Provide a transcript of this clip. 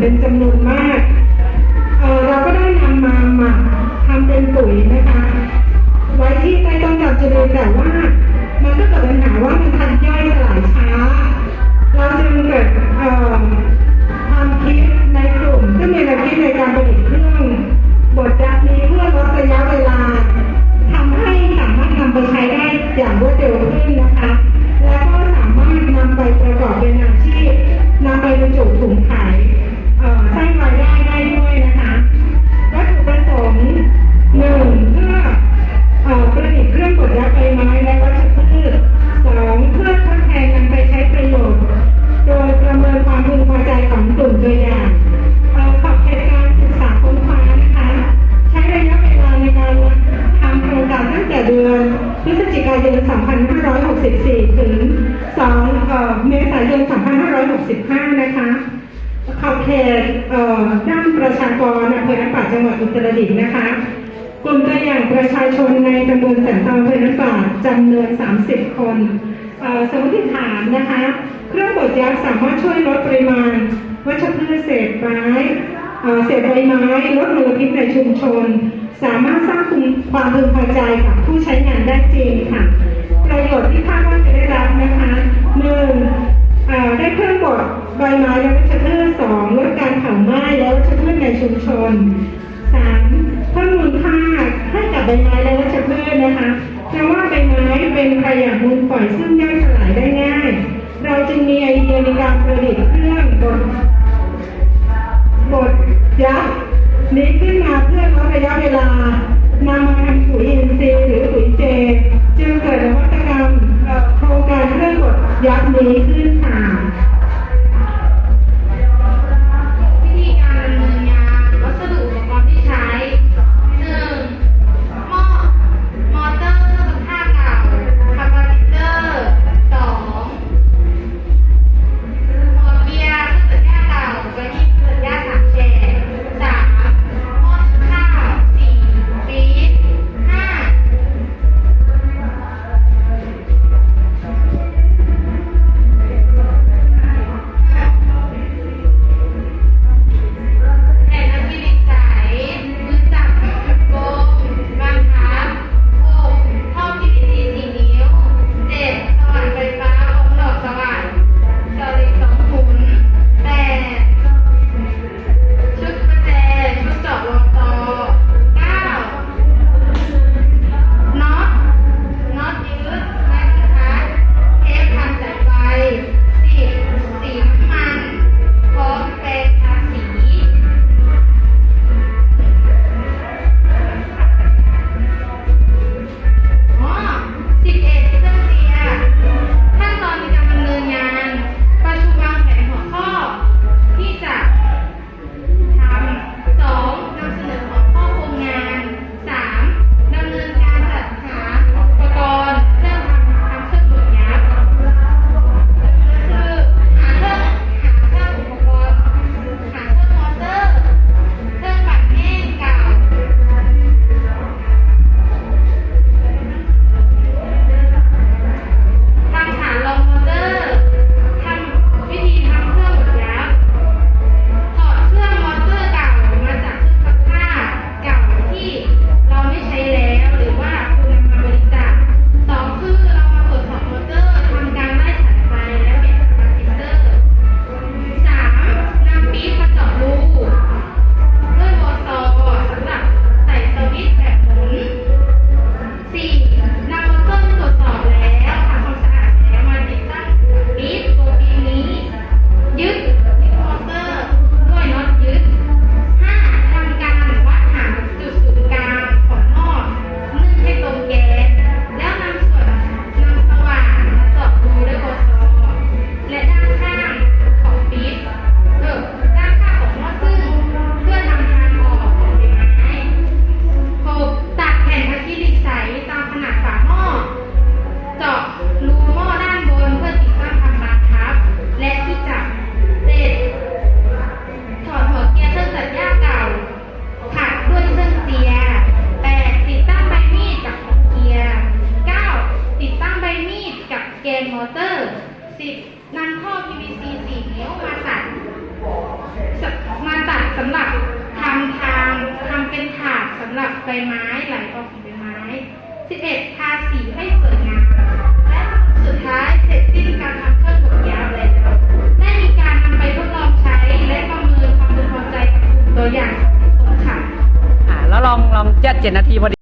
เป็นจำนวนมาก พฤศจิกายน 2564 ถึง2เมษายน 2565 นะคะขอบเขตด้านประชากรอำเภออัปปะจังหวัดอุตรดิตถ์นะคะ กลุ่มตัวอย่างประชาชนในตำบลแสนตองอำเภออัปปะจำนวน 30 คนสมมติฐานนะคะ เครื่องบดยักษ์สามารถช่วยลดปริมาณ วัชพืชเศษไม้ เศษใบไม้ลดมลพิษในชุมชน สามารถสร้างความพึงพอใจกับผู้ใช้งานได้จริงค่ะ ประโยชน์ที่คาดว่าจะได้รับนะคะหนึ่งได้เครื่องบดใบไม้และวัชพืชสองลดการเผาไหม้และวัชพืชในชุมชนสามเพิ่มมูลค่าให้กับใบไม้และวัชพืชนะคะเพราะว่าใบไม้เป็นขยะมูลฝอยซึ่งย่อยสลายได้ง่าย เราจึงมีไอเดียในการประดิษฐ์เครื่องบดบท ยักษ์นี้ขึ้นมาเพื่อลดระยะเวลานำมาทำปุ๋ยอินทรีย์หรือปุ๋ยเจ จึงเกิดนวัตกรรมโครงการเครื่องบดยักษ์นี้ขึ้นค่ะ ดกับแกนมอเตอร์สิบนำท่อ PVC สี่นิ้วมาตัดมาตัดสำหรับทำทางทำเป็นถาดสำหรับใบไม้ไหลออกของใบไม้ 11. ทาสีให้สวยงามและสุดท้ายเสร็จสิ้นการทำเครื่องบดยาวแล้วได้มีการนำไปทดลองใช้และประเมินความพึงพอใจกับกลุ่มตัวอย่างค่ะแล้วลองลองเจ็ดเจ็ดนาทีพอดี